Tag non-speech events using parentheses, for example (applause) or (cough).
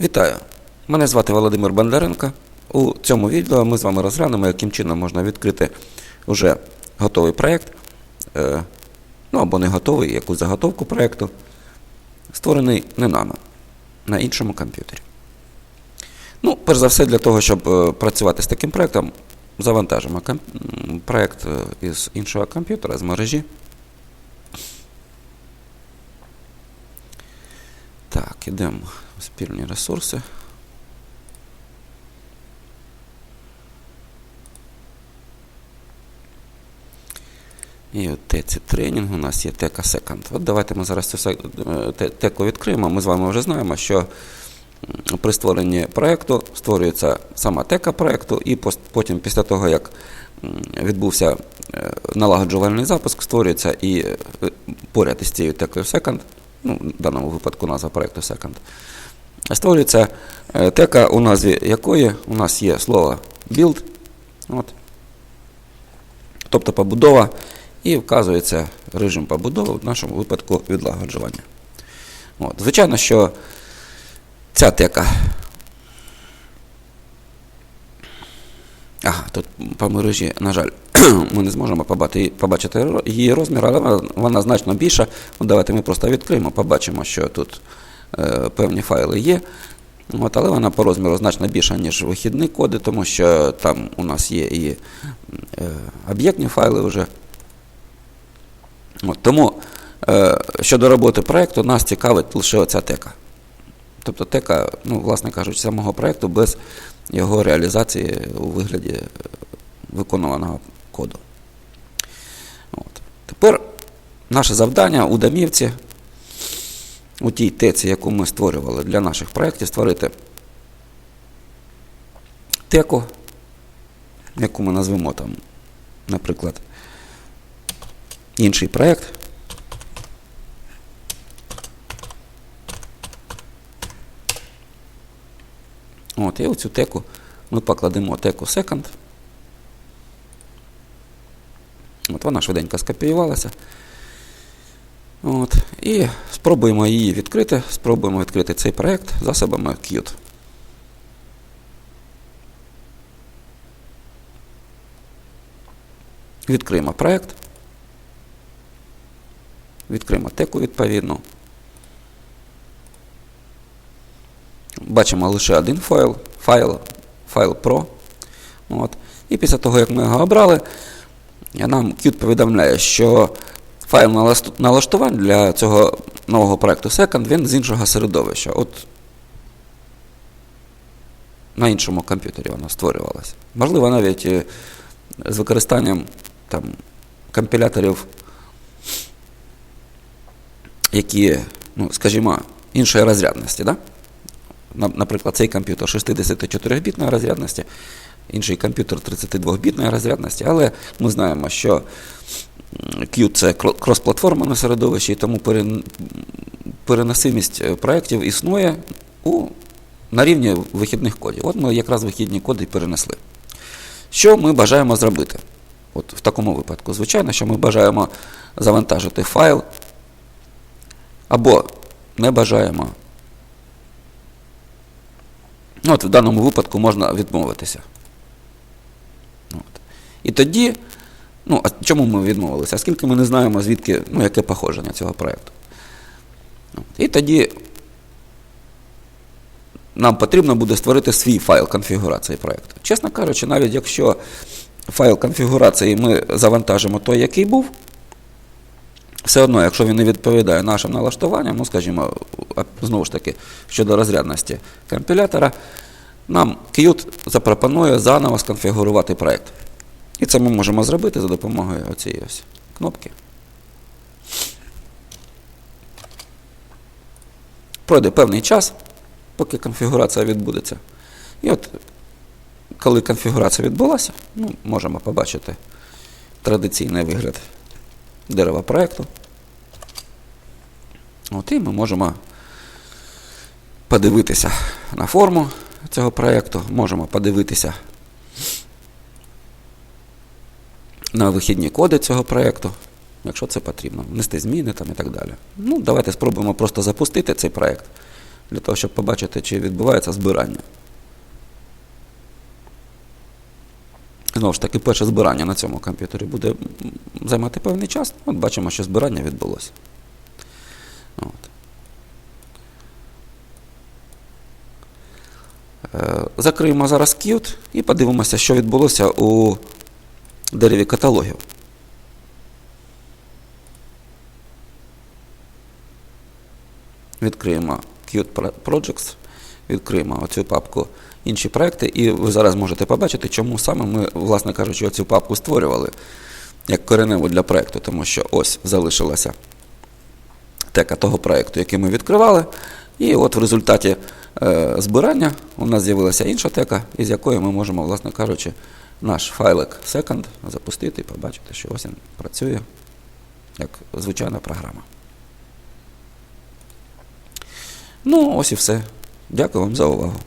Вітаю! Мене звати Володимир Бондаренко. У цьому відео ми з вами розглянемо, яким чином можна відкрити вже готовий проєкт, е, ну або не готовий, якусь заготовку проєкту, створений не нами, на іншому комп'ютері. Ну, перш за все, для того, щоб е, працювати з таким проєктом, завантажимо проєкт е, із іншого комп'ютера, з мережі. Так, ідемо спільні ресурси. І от теці тренінг у нас є тека Second. От давайте ми зараз цю е, теку відкриємо. Ми з вами вже знаємо, що при створенні проєкту створюється сама тека проєкту, і потім, після того, як відбувся е, налагоджувальний запуск, створюється і е, поряд із цією текою Second, ну, в даному випадку назва проєкту Second, створюється е, тека, у назві якої у нас є слово build, от, тобто побудова, і вказується режим побудови, в нашому випадку відлагоджування. От. Звичайно, що ця тека. Ага, тут по мережі, на жаль, (clears throat) ми не зможемо побачити, її розмір, але вона, значно більша. Давайте ми просто відкриємо, побачимо, що тут певні файли є. От, але вона по розміру значно більша, ніж вихідні коди, тому що там у нас є і е, об'єктні файли вже. От, тому е, щодо роботи проєкту, нас цікавить лише оця тека. Тобто тека, ну, власне кажучи, самого проєкту без його реалізації у вигляді е, виконуваного коду. От. Тепер наше завдання у домівці, у тій теці, яку ми створювали для наших проєктів, створити теку, яку ми назвемо там, наприклад, інший проєкт. От, і в цю теку ми покладемо теку second. От вона швиденько скопіювалася. От, і спробуємо її відкрити. Спробуємо відкрити цей проєкт засобами Qt. Відкриємо проєкт. Відкриємо теку відповідну. Бачимо лише один файл, файл, файл Pro. От. І після того, як ми його обрали, нам Qt повідомляє, що файл налаштувань для цього нового проєкту Second він з іншого середовища. От на іншому комп'ютері вона створювалася. Можливо, навіть е, з використанням там, компіляторів, які, ну, скажімо, іншої розрядності. Да? Наприклад, цей комп'ютер 64-бітної розрядності, інший комп'ютер 32-бітної розрядності, але ми знаємо, що Qt це кро- кросплатформене середовище, і тому перен- переносимість е, проєктів існує у, на рівні вихідних кодів. От ми якраз вихідні коди перенесли. Що ми бажаємо зробити? От в такому випадку, звичайно, що ми бажаємо завантажити файл, або не бажаємо От в даному випадку можна відмовитися. От. І тоді, ну, а чому ми відмовилися? Оскільки ми не знаємо, звідки, ну, яке походження цього проєкту. І тоді нам потрібно буде створити свій файл конфігурації проєкту. Чесно кажучи, навіть якщо файл конфігурації ми завантажимо той, який був, все одно, якщо він не відповідає нашим налаштуванням, ну, скажімо, знову ж таки, щодо розрядності компілятора, нам Qt запропонує заново сконфігурувати проєкт. І це ми можемо зробити за допомогою оцієї ось кнопки. Пройде певний час, поки конфігурація відбудеться. І от, коли конфігурація відбулася, ну, можемо побачити традиційний вигляд дерева проєкту. От і ми можемо подивитися на форму цього проєкту, можемо подивитися на вихідні коди цього проєкту, якщо це потрібно, внести зміни там і так далі. Ну, давайте спробуємо просто запустити цей проєкт. для того, щоб побачити, чи відбувається збирання. Знову ж таки, перше збирання на цьому комп'ютері буде займати певний час. От бачимо, що збирання відбулося. От. Е, Закриємо зараз Qt і подивимося, що відбулося у дереві каталогів. Відкриємо Qt Projects, відкриємо оцю папку інші проекти, і ви зараз можете побачити, чому саме ми, власне кажучи, оцю папку створювали як кореневу для проекту, тому що ось залишилася тека того проекту, який ми відкривали. І от в результаті е, збирання у нас з'явилася інша тека, із якої ми можемо, власне кажучи, наш файлик second запустити і побачити, що ось він працює як звичайна програма. Ну, ось і все. Дякую вам за увагу.